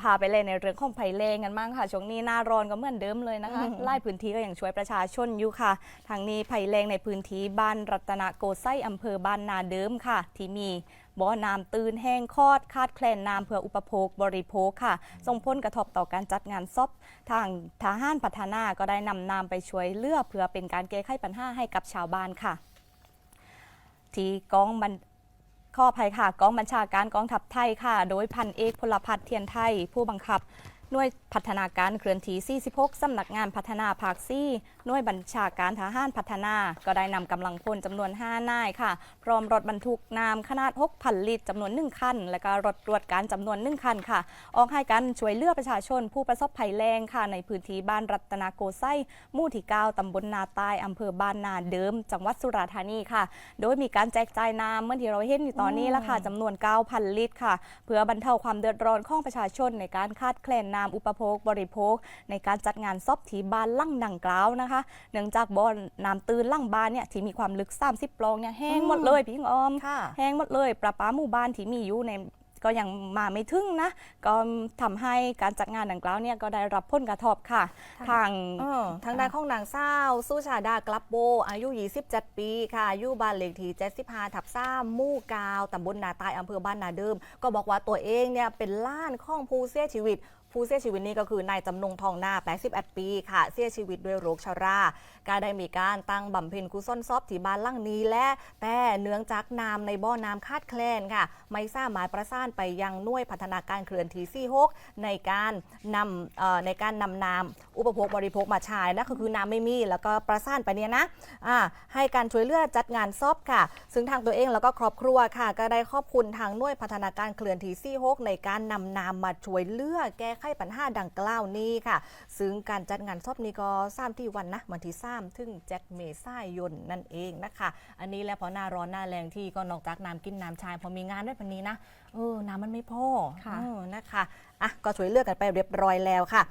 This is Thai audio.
พาไปเลยในเรื่องของภัยแรงกันบ้างค่ะช่วงนี้หน้าร้อนก็เหมือนเดิมเลยนะคะอืมไล่พื้นที่ก็ยังช่วยประชาชนอยู่ค่ะ ทางนี้ภัยแรงในพื้นที่บ้านรัตนโกไซอำเภอบ้านนาเดิมค่ะ ที่มีบ่อน้ำตื่นแห้งคอด คาดแคลนน้ำเพื่ออุปโภคบริโภคค่ะ ส่งผลกระทบต่อการจัดงานซอบทางทหารพัฒนาก็ได้นำน้ำไปช่วยเหลือเพื่อเป็นการแก้ไขปัญหาให้กับชาวบ้านค่ะ ที่กองบัน ข้อภัยค่ะกองบัญชาการกองทัพไทยค่ะ โดยพันเอกพลพัฒน์เทียนไทย ผู้บังคับ หน่วยพัฒนาการเคลื่อนที่46สำนักงานพัฒนาภาคซี่หน่วยบัญชาการทหารพัฒนา ก็ได้นำกำลังพลจำนวน 5 นายค่ะ พร้อมรถบรรทุกน้ำขนาด 6,000 ลิตรจำนวน 1 คัน และก็รถตรวจการจำนวน 1 คันค่ะ ออกให้การช่วยเหลือประชาชนผู้ประสบภัยแรงค่ะ ในพื้นที่บ้านรัตนาโกไซหมู่ที่9ตำบลนาใต้อำเภอบ้านนาเดิม จังหวัดสุราษฎร์ธานีค่ะ โดยมีการแจกจ่ายน้ำเมื่อที่เราเห็นอยู่ตอนนี้ละค่ะจำนวน 9,000 ลิตรค่ะ เพื่อบรรเทาความเดือดร้อนของประชาชนในการขาดแคลนน้ำอุปโภค บริโภค ในการจัดงานซอบที่บ้านลั่งดังกล่าวนะคะ เนื่องจากบ่อน้ำตื้นลั่งบ้านเนี่ยที่มีความลึก 30 ปลองเนี่ยแห้งหมดเลยพี่ออมค่ะแห้งหมดเลยประปาหมู่บ้านที่มีอยู่ใน ก็ยังมาไม่ถึงนะ ก็ทำให้การจัดงานดังกล่าวเนี่ยก็ได้รับผลกระทบค่ะ ทางเออทางด้านของนางเศร้าสุชาดากลับโบ อายุ 27 ปีค่ะอยู่บ้านเลขที่75ทับ3หมู่กาวตำบลนาตายอำเภอบ้านนาเดิม ก็บอกว่าตัวเองเนี่ยเป็นล้านของผู้เสียชีวิตผู้เสียชีวิตนี้ก็คือนายจำนงทองนา81 ปีค่ะ เสียชีวิตด้วยโรคชราการได้มีการตั้งบำเพ็ญกุศลซอบที่บ้านหลังนี้และแต่เนื่องจากน้ำในบ่อน้ำคาดแคลนค่ะ ไม่สามารถประสานไปยังหน่วยพัฒนาการเคลื่อนที่46ในการนำในการนำน้ำอุปโภคบริโภคมาใช้นะก็คือน้ำไม่มีแล้วก็ประสานไปเนี่ยนะให้การช่วยเหลือจัดงานซอบค่ะ ซึ่งทางตัวเองแล้วก็ครอบครัวค่ะ ก็ได้ขอบคุณทางหน่วยพัฒนาการเคลื่อนที่46ในการนำน้ำมาช่วยเหลือแก้ไขปัญหาดังกล่าวนี้ค่ะ ซึ่งการจัดงานซอบนี้ก็สามที่วันนะวันที่สามถึงเจ็ดเมษายนนั่นเองนะคะ อันนี้แล้วพอหน้าร้อนหน้าแรงที่ก็นอกจากน้ำกินน้ำชายพอมีงานด้วยพันนี้นะเออน้ำมันไม่พอค่ะ เออนะคะอะก็ช่วยเลือกกันไปเรียบร้อยแล้วค่ะ